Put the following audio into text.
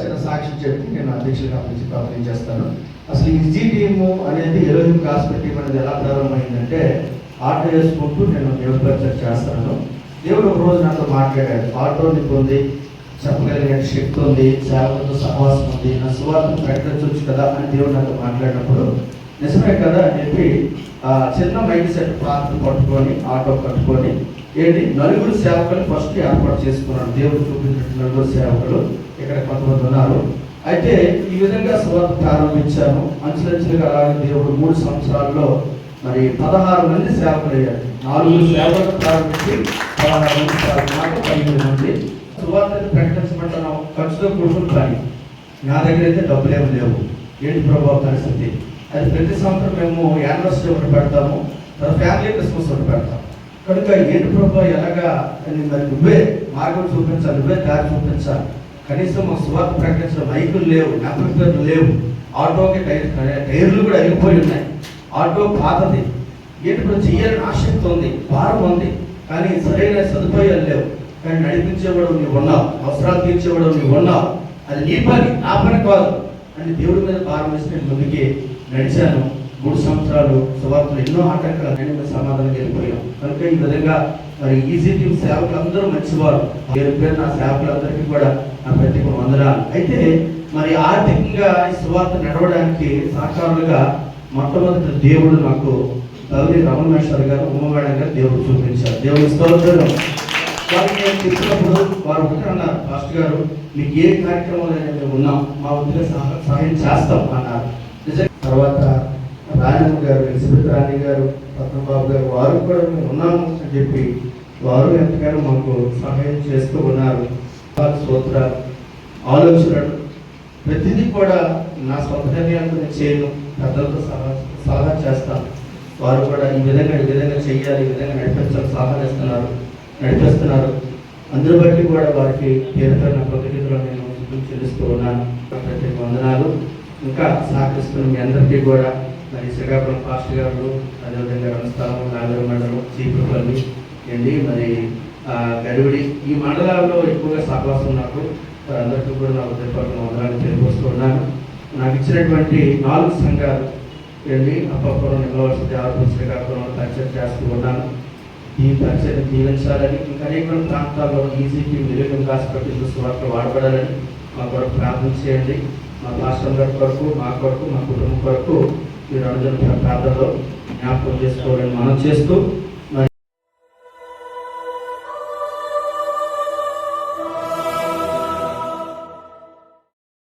చిన్న సాక్షి చెప్పి నేను అధ్యక్షుడిగా అప్పగించి ప్రార్థన చేస్తాను. అసలు ఈజీ టీము అనేది ఎలోహిం హాస్పిటల్ టీం అనేది ఎలా ప్రారంభమైందంటే ఆటో వేసుకుంటూ నేను దేవుడి చేస్తాను. దేవుడు ఒక రోజు నాతో మాట్లాడాడు ఆటో నీకు ఉంది చెప్పగలిగిన శక్తి ఉంది సేవలతో సహవాసం ఉంది నా సువార్తను ప్రకటించవచ్చు కదా అని దేవుడు నాతో మాట్లాడినప్పుడు నిజమే కదా అని చెప్పి చిన్న మైండ్ సెట్ ప్రార్థన పట్టుకొని ఆటో కట్టుకొని ఏంటి? నలుగురు సేవకులు ఫస్ట్ ఏర్పాటు చేసుకున్నారు. దేవుడు చూపించిన నలుగురు సేవకులు ఇక్కడ కొంతమంది ఉన్నారు. అయితే ఈ విధంగా సువార్త ప్రారంభించాను అంచులంచులుగా అలాగే దేవుడు మూడు సంవత్సరాల్లో మరి పదహారు మంది సేవకులు అయ్యారు నాలుగు సేవలు ప్రారంభించి పదహారు మంది సేవకులు పదిహేను మంది. సువార్తను ప్రకటించమంటున్నాం ఖర్చుతో కూడుకుని పని. నా దగ్గర అయితే డబ్బులు ఏమి లేవు. ఏంటి ప్రభావ పరిస్థితి? అది ప్రతి సంవత్సరం మేము యానివర్సరీ ఒకటి పెడతాము. తర్వాత ఫ్యామిలీ క్రిస్మస్ ఒకటి పెడతాం కనుక ఏంటి ప్రభావ ఎలాగా అని మరి నువ్వే మార్గం చూపించాలి నువ్వే దారి చూపించాలి. కనీసం మా సువార్త ప్రకటించిన బైకులు లేవు నెంబర్ లేవు ఆటోకి టైర్ టైర్లు కూడా అయిపోయి ఉన్నాయి. ఆటో పాతది. ఏంటి ఇప్పుడు చేయాలని ఆసక్తి ఉంది భారం ఉంది. కానీ సరైన సదుపాయాలు లేవు. కానీ నడిపించేవాడు నీవు ఉన్నావు అవసరాలు తీర్చేవాడు నీవు ఉన్నావు. అది నీ పని నా పని కాదు. అని దేవుడి మీద భారం వేసి నేను ముందుకి నడిచాను. మూడు సంవత్సరాలు సువార్తలు ఎన్నో ఆటంకాలు నేను సమాధానం వెళ్ళిపోయాం కనుక ఈ విధంగా మరి ఈజీ టీమ్ సేవకులు అందరూ మంచివారు. పేరు పేరు నా సేవకులందరికీ కూడా నా ప్రతి వందనాలు. అయితే మరి ఆర్థికంగా ఈ సువార్త నడవడానికి సహకారులుగా మొట్టమొదటి దేవుడు నాకు తల్లి రమణేశ్వర్ గారు ఉమ్మగాడ గారు దేవుడు చూపించారు. దేవుడు స్తోత్రం వారికి నేను చెప్పినప్పుడు వారు ఒకటి అన్నారు ఫాస్ట్ గారు మీకు ఏ కార్యక్రమాలు మేము ఉన్నాం? మా వద్ద సహాయం చేస్తాం అన్నారు. నిజంగా తర్వాత రాజమ్మ గారు ఎలిజబెత్ రాణి గారు పద్మబాబు గారు వారు కూడా మేము ఉన్నాము అని చెప్పి వారు ఎంతగానో మాకు సహాయం చేస్తూ ఉన్నారు. వారి సూత్రాలు ఆలోచనలు ప్రతిదీ కూడా నా సొంత నిర్ణయాలతో నేను చేయను. పెద్దలతో సహా సలహా చేస్తాను. వారు కూడా ఈ విధంగా ఈ విధంగా చేయాలి ఈ విధంగా నడిపించాలి సలహా ఇస్తున్నారు నడిపిస్తున్నారు. అందరి బట్టి కూడా వారికి పేరుతో నా కృతజ్ఞతలు నేను చెల్లిస్తూ ఉన్నాను. ప్రతి వందనాలు. ఇంకా సహకరిస్తున్న మీ అందరికీ కూడా మరి శ్రీకాకుళం పాస్ట్ గారు అదేవిధంగా రంస్థానం నాగర మండలం చీపురుపల్లి అండి మరి ఆ, గడివిడి ఈ మండలాల్లో ఎక్కువగా సహవాసం నాకు అందరికీ కూడా నా ఉదయపూర్వక వందనాన్ని తెలియపరుస్తున్నాను నాకు ఇచ్చినటువంటి నాలుగు సంఘాలు వెళ్ళి అప్పపురం నిమ్మవలసి దేవతలు శ్రీకాకుళంలో పరిచయం చేస్తూ ఉన్నాను. ఈ పరిచయం జీవించాలని ఇంకా అనేక ప్రాంతాల్లో ఈజీపీ విలువ హాస్పిటల్ వాటర్ వాడబడాలని మా కొరకు ప్రార్థన చేయండి. మా రాష్ట్రం గారి కొరకు మా కొరకు మా కుటుంబం కొరకు మీరు అనుజన ప్రార్థనలో జ్ఞాపకం చేసుకోవాలని మనం చేస్తూ